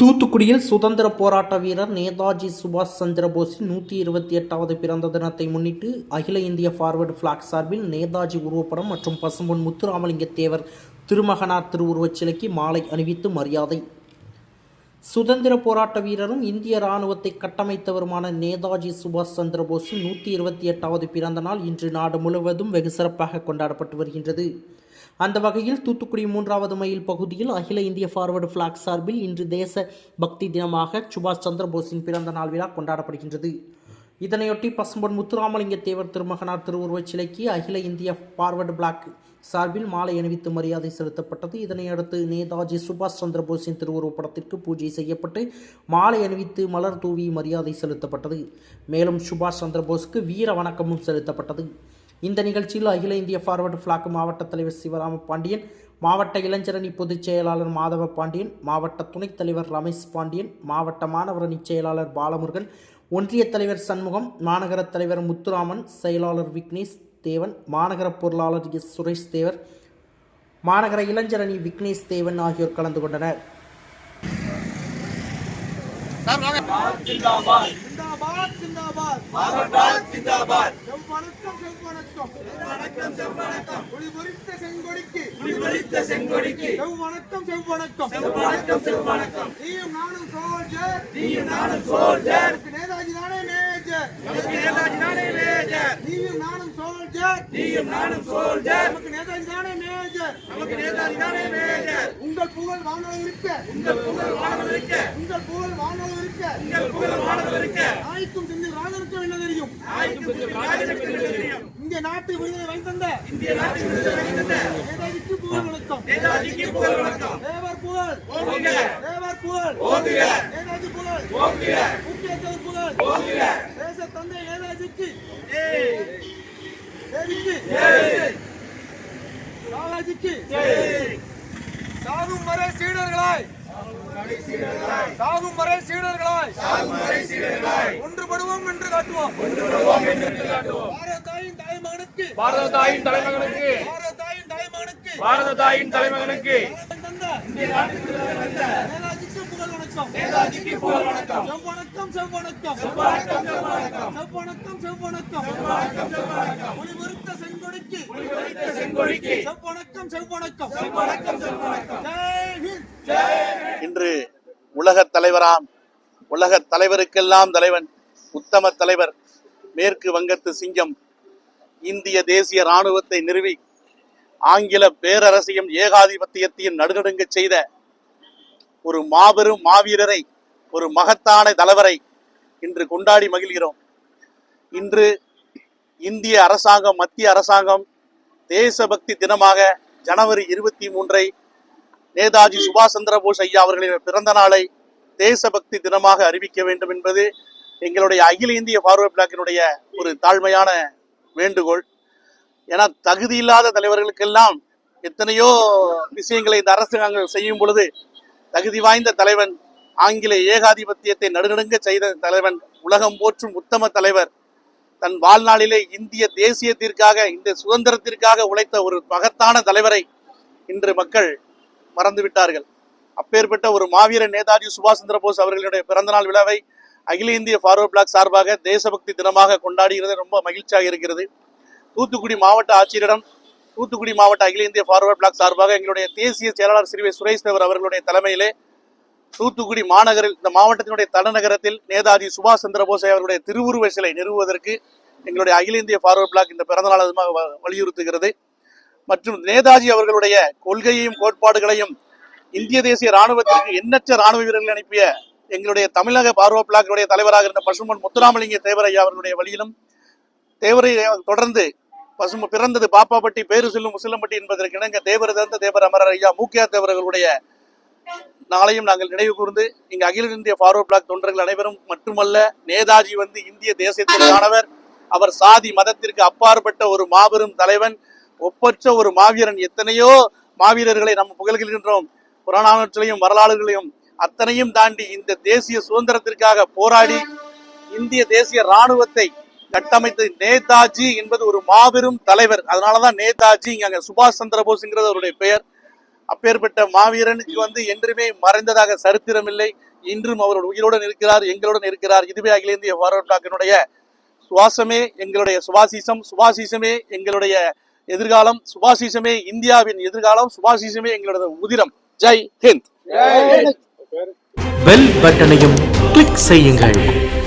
தூத்துக்குடியில் சுதந்திர போராட்ட வீரர் நேதாஜி சுபாஷ் சந்திரபோஸின் நூற்றி இருபத்தி எட்டாவது பிறந்த தினத்தை முன்னிட்டு அகில இந்திய ஃபார்வர்டு ஃபிளாக் சார்பில் நேதாஜி உருவப்படம் மற்றும் பசும்பொன் முத்துராமலிங்க தேவர் திருமகனார் திருவுருவச் சிலைக்கு மாலை அணிவித்து மரியாதை. சுதந்திர போராட்ட வீரரும் இந்திய இராணுவத்தை கட்டமைத்தவருமான நேதாஜி சுபாஷ் சந்திரபோஸின் நூற்றி இருபத்தி எட்டாவது பிறந்த நாள் இன்று நாடு முழுவதும் வெகு சிறப்பாக கொண்டாடப்பட்டு வருகின்றது. அந்த வகையில் தூத்துக்குடி மூன்றாவது மைல் பகுதியில் அகில இந்திய ஃபார்வர்டு ஃபிளாக் சார்பில் இன்று தேச பக்தி தினமாக சுபாஷ் சந்திரபோஸின் பிறந்த நாள் விழா கொண்டாடப்படுகின்றது. இதனையொட்டி பசும்பொன் முத்துராமலிங்க தேவர் திருமகனார் திருவுருவச் சிலைக்கு அகில இந்திய ஃபார்வர்டு பிளாக் சார்பில் மாலை அணிவித்து மரியாதை செலுத்தப்பட்டது. இதனையடுத்து நேதாஜி சுபாஷ் சந்திரபோஸின் திருவுருவப் படத்திற்கு பூஜை செய்யப்பட்டு மாலை அணிவித்து மலர் தூவி மரியாதை செலுத்தப்பட்டது. மேலும் சுபாஷ் சந்திரபோஸுக்கு வீர வணக்கமும் செலுத்தப்பட்டது. இந்த நிகழ்ச்சியில் அகில இந்திய ஃபார்வர்டு பிளாக் மாவட்ட தலைவர் சிவராம பாண்டியன் மாவட்ட இளைஞரணி பொதுச் செயலாளர் மாதவ பாண்டியன் மாவட்ட துணைத் தலைவர் ரமேஷ் பாண்டியன் மாவட்ட மாணவரணி செயலாளர் பாலமுருகன் ஒன்றிய தலைவர் சண்முகம் மாநகர தலைவர் முத்துராமன் செயலாளர் விக்னேஷ் தேவன் மாநகர பொருளாளர் எஸ். சுரேஷ் தேவர் மாநகர இளைஞரணி விக்னேஷ் தேவன் ஆகியோர் கலந்து கொண்டனர். ஜிந்தாபாத் ஜிந்தாபாத். பாரத் ஜிந்தாபாத். செவ்வணக்கம் செவ்வணக்கம் செவ்வணக்கம் செவ்வணக்கம் ஒளிபொறித்த செங்கொடிக்கு. விபரித்த செங்கொடிக்கு. செவ்வணக்கம் செவ்வணக்கம் செவ்வணக்கம் செவ்வணக்கம் நீயும் நானும் சோல்ஜர் நீயும் நானும் சோல்ஜர் நமக்கு நேதாஜி தானே மேஜர் நமக்கு நேதாஜி தானே மேஜர் நீயும் நானும் சோல்ஜர் நீயும் நானும் சோல்ஜர் நமக்கு நேதாஜி தானே மேஜர். நமக்கு நேதாஜி தானே மேஜர். உங்கள் புகழ் வானல் இருக்க. உங்கள் புகழ் இருக்க. உங்கள் புகழ் வானல் இருக்க. உங்கள் புகழ் வானவர் இருக்க. நாய்க்கும் சிந்து ராஜனுக்கும் என்ன தெரியும்? ராஜனுக்கு தெரியும்? இந்திய நாட்டு விடுதலை வைத்தந்த இந்திய நாட்டின் விடுதலை நேதாஜிக்கு புகழ் வணக்கம். நேதாஜிக்கு புகழ் வணக்கம். தேவர் புகழ். ஓங்குக. தேவர் புகழ். ஓங்குக. நேதாஜி புகழ். ஓங்குக. புகழ். தந்தை நேதாஜிக்கு ஜெய் சாகும் வரை சீடர்களாய். சாகும் வரை சீடர்களாய். ஒன்றுபடுவோம் என்று காட்டுவோம். ஒன்றுபடுவோம் என்று காட்டுவோம். பாரத தாயின் தாய்மகனுக்கு. பாரத தாயின் தலைமகனுக்கு. பாரத தாயின் தாய்மகனுக்கு பாரத தாயின் தலைமகனுக்கு நேதாஜிக்கு புகழ் வணக்கம். நேதாஜிக்கு புகழ் வணக்கம். செவ்வணக்கம் செவ்வணக்கம் செவ்வணக்கம் செவ்வணக்கம் செவ்வணக்கம் செவ்வணக்கம் ஒளிபொருத்த செங்கொடிக்கு. விபரித்த செங்கொடிக்கு. செவ்வணக்கம் செவ்வணக்கம் செவ்வணக்கம் செவ்வணக்கம் ஜெய் ஹிந்த். இன்று உலகத் தலைவராம் உலகத் தலைவருக்கெல்லாம் தலைவன் உத்தம தலைவர் மேற்கு வங்கத்து சிங்கம் இந்திய தேசிய இராணுவத்தை நிறுவி ஆங்கில பேரரசையும் ஏகாதிபத்தியத்தையும் நடுநடுங்கச் செய்த ஒரு மாபெரும் மாவீரரை ஒரு மகத்தான தலைவரை இன்று கொண்டாடி மகிழ்கிறோம். இன்று இந்திய அரசாங்கம் மத்திய அரசாங்கம் தேசபக்தி தினமாக ஜனவரி இருபத்தி மூன்றை நேதாஜி சுபாஷ் சந்திர போஸ் ஐயா அவர்களின் பிறந்த நாளை தேசபக்தி தினமாக அறிவிக்க வேண்டும் என்பது எங்களுடைய அகில இந்திய ஃபார்வர்ட் பிளாக்கினுடைய ஒரு தாழ்மையான வேண்டுகோள். ஏன்னா தகுதி இல்லாத தலைவர்களுக்கெல்லாம் எத்தனையோ விஷயங்களை இந்த அரசாங்கம் செய்யும் பொழுது தகுதி வாய்ந்த தலைவன் ஆங்கில ஏகாதிபத்தியத்தை நடுநடுங்க செய்த தலைவன் உலகம் போற்றும் உத்தம தலைவர். தன் வாழ்நாளிலே இந்திய தேசியத்திற்காக இந்த சுதந்திரத்திற்காக உழைத்த ஒரு மகத்தான தலைவரை இன்று மக்கள் மறந்துவிட்டார்கள். அப்பேற்பட்ட ஒரு மாவீர நேதாஜி சுபாஷ் சந்திர போஸ் அவர்களுடைய பிறந்தநாள் விழாவை அகில இந்திய ஃபார்வர்ட் பிளாக் சார்பாக தேசபக்தி தினமாக கொண்டாடுகிறது. ரொம்ப மகிழ்ச்சியாக இருக்கிறது. தூத்துக்குடி மாவட்ட ஆட்சியரிடம் தூத்துக்குடி மாவட்ட அகில இந்திய ஃபார்வர்ட் பிளாக் சார்பாக எங்களுடைய தேசிய செயலாளர் ஸ்ரீ சுரேஷ் தேவர் அவர்களுடைய தலைமையிலே தூத்துக்குடி மாநகரில் இந்த மாவட்டத்தினுடைய தலைநகரத்தில் நேதாஜி சுபாஷ் சந்திர போஸ் அவர்களுடைய திருவுருவ சிலை நிறுவுவதற்கு எங்களுடைய அகில இந்திய ஃபார்வர்ட் பிளாக் இந்த பிறந்தநாள் அதுமாக வலியுறுத்துகிறது. மற்றும் நேதாஜி அவர்களுடைய கொள்கையையும் கோட்பாடுகளையும் இந்திய தேசிய ராணுவத்திற்கு எண்ணற்ற ராணுவ வீரர்கள் அனுப்பிய எங்களுடைய தமிழக பார்வ பிளாக்கினுடைய தலைவராக இருந்த பசும்பொன் முத்துராமலிங்க தேவரையா அவர்களுடைய வழியிலும் தேவரை தொடர்ந்து பசும பிறந்தது பாப்பாப்பட்டி பேரு செல்லும் முசிலம்பட்டி என்பதற்கு இணங்க தேவர் தந்த தேவர் அமரர் ஐயா முக்கிய தேவர்களுடைய நாளையும் நாங்கள் நினைவு கூர்ந்து இங்கு அகில இந்திய ஃபார்வர்ட் பிளாக் தொண்டர்கள் அனைவரும் மட்டுமல்ல நேதாஜி வந்து இந்திய தேசியத்திற்கானவர் அவர் சாதி மதத்திற்கு அப்பாற்பட்ட ஒரு மாபெரும் தலைவன் ஒப்பற்ற ஒரு மாவீரன். எத்தனையோ மாவீரர்களை நம்ம புகழ்கின்றோம். புறநானூற்றிலையும் வரலாறுகளையும் அத்தனையும் தாண்டி இந்த தேசிய சுதந்திரத்திற்காக போராடி இந்திய தேசிய ராணுவத்தை கட்டமைத்து நேதாஜி என்பது ஒரு மாபெரும் தலைவர். அதனாலதான் நேதாஜி இங்க அங்க சுபாஷ் சந்திர போஸ்ங்கிறது அவருடைய பெயர். அப்பேற்பட்ட மாவீரனுக்கு வந்து என்றுமே மறைந்ததாக சரித்திரமில்லை. இன்றும் அவர் உயிருடன் இருக்கிறார் எங்களுடன் இருக்கிறார். இதுவே அகில இந்திய ஃபார்வர்ட் சுவாசமே எங்களுடைய சுவாசிசம். சுவாசிசமே எங்களுடைய எதிர்காலம். சுபாசிசமே இந்தியாவின் எதிர்காலம். சுபாசிசமே எங்களோட உதிரம். ஜெய் ஹிந்த். பெல் பட்டனையும் கிளிக் செய்யுங்கள்.